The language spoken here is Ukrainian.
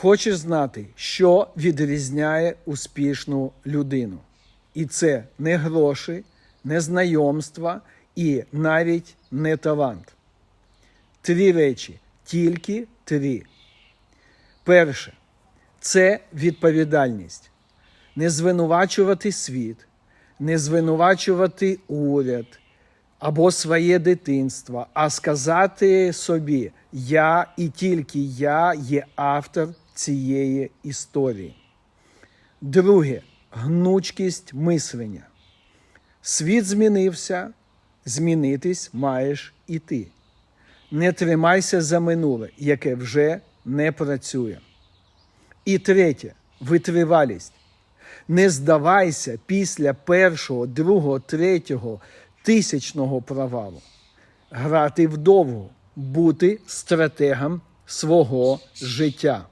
Хочеш знати, що відрізняє успішну людину? І це не гроші, не знайомства і навіть не талант. Три речі, тільки три. Перше це відповідальність. Не звинувачувати світ, не звинувачувати уряд або своє дитинство, а сказати собі: я і тільки я є автор цієї історії. Друге гнучкість мислення. Світ змінився, змінитись маєш і ти. Не тримайся за минуле, яке вже не працює. І третє витривалість. Не здавайся після першого, другого, третього, тисячного провалу. Грати вдовго, бути стратегом свого життя.